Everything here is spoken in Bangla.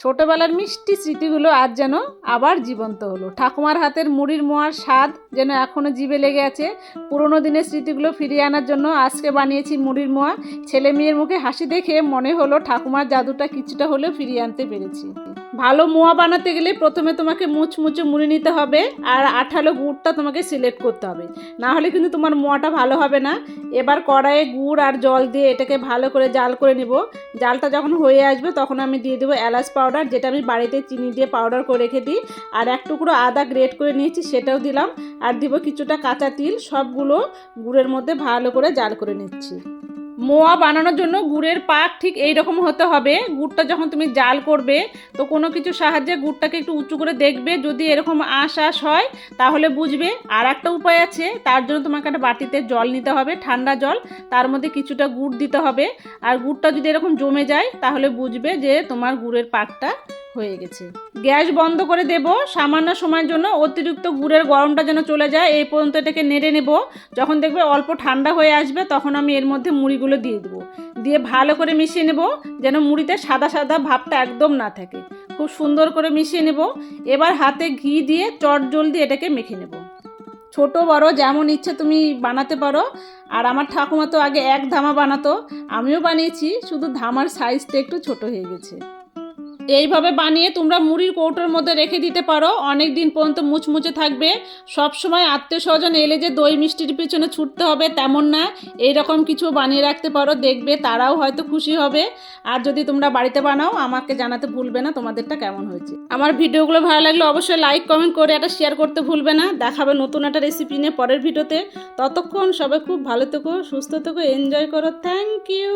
ছোটবেলার মিষ্টি স্মৃতিগুলো আজ যেন আবার জীবন্ত হলো। ঠাকুমার হাতের মুড়ির মোয়ার স্বাদ যেন এখনও জিভে লেগে আছে। পুরনো দিনের স্মৃতিগুলো ফিরিয়ে আনার জন্য আজকে বানিয়েছি মুড়ির মোয়া। ছেলে মেয়ের মুখে হাসি দেখে মনে হলো ঠাকুমার জাদুটা কিছুটা হলেও ফিরিয়ে আনতে পেরেছি। ভালো মোয়া বানাতে গেলে প্রথমে তোমাকে মুচমুচে মুড়ি নিতে হবে আর আঠালো গুড়টা তোমাকে সিলেক্ট করতে হবে। না হলে কিন্তু তোমার মোয়াটা ভালো হবে না। এবার কড়াইয়ে গুড় আর জল দিয়ে এটাকে ভালো করে জাল করে নেব। জালটা যখন হয়ে আসবে তখন আমি দিয়ে দেবো এলাচ পাউডার, যেটা আমি বাড়িতে চিনি দিয়ে পাউডার করে রেখে দিই। আর এক টুকরো আদা গ্রেট করে নিয়েছি সেটাও দিলাম। আর দিব কিছুটা কাঁচা তিল, সবগুলো গুড়ের মধ্যে ভালো করে জাল করে নিচ্ছি। মোয়া বানানোর জন্য গুড়ের পাক ঠিক এই রকম হতে হবে। গুড়টা যখন তুমি জাল করবে, তো কোনো কিছু সাহায্যে গুড়টাকে একটু উঁচু করে দেখবে। যদি এরকম আঁশ আশ হয়, তাহলে বুঝবে। আর একটা উপায় আছে, তার জন্য তোমাকে একটা বাটিতে জল নিতে হবে, ঠান্ডা জল। তার মধ্যে কিছুটা গুড় দিতে হবে। আর গুড়টা যদি এরকম জমে যায়, তাহলে বুঝবে যে তোমার গুড়ের পাকটা হয়ে গেছে। গ্যাস বন্ধ করে দেব, সামান্য সময়ের জন্য অতিরিক্ত গুড়ের গরমটা যেন চলে যায়, এই পর্যন্ত এটাকে নেড়ে নেব। যখন দেখবে অল্প ঠান্ডা হয়ে আসবে, তখন আমি এর মধ্যে মুড়িগুলো দিয়ে দেবো। দিয়ে ভালো করে মিশিয়ে নেব, যেন মুড়িতে সাদা সাদা ভাবটা একদম না থাকে। খুব সুন্দর করে মিশিয়ে নেব। এবার হাতে ঘি দিয়ে চট জলদি এটাকে মেখে নেব। ছোট, বড়, যেমন ইচ্ছে তুমি বানাতে পারো। আর আমার ঠাকুমা তো আগে এক ধামা বানাতো, আমিও বানিয়েছি, শুধু ধামার সাইজটা একটু ছোট হয়ে গেছে। এইভাবে বানিয়ে তোমরা মুড়ির কৌটোর মধ্যে রেখে দিতে পারো। অনেক দিন পর্যন্ত মুচমুচে থাকবে। সব সময় আত্মীয় স্বজন এলে যে দই মিষ্টির পিছনে ছুটতে হবে তেমন না। এই রকম কিছু বানিয়ে রাখতে পারো, দেখবে তারাও হয়তো খুশি হবে। আর যদি তোমরা বাড়িতে বানাও, আমাকে জানাতে ভুলবে না তোমাদেরটা কেমন হয়েছে। আমার ভিডিওগুলো ভালো লাগলে অবশ্যই লাইক কমেন্ট করে একটা শেয়ার করতে ভুলবে না। দেখাবে নতুন একটা রেসিপি নিয়ে পরের ভিডিওতে। ততক্ষণ সবাই খুব ভালো থেকো, সুস্থ থেকো এনজয় করো। Thank you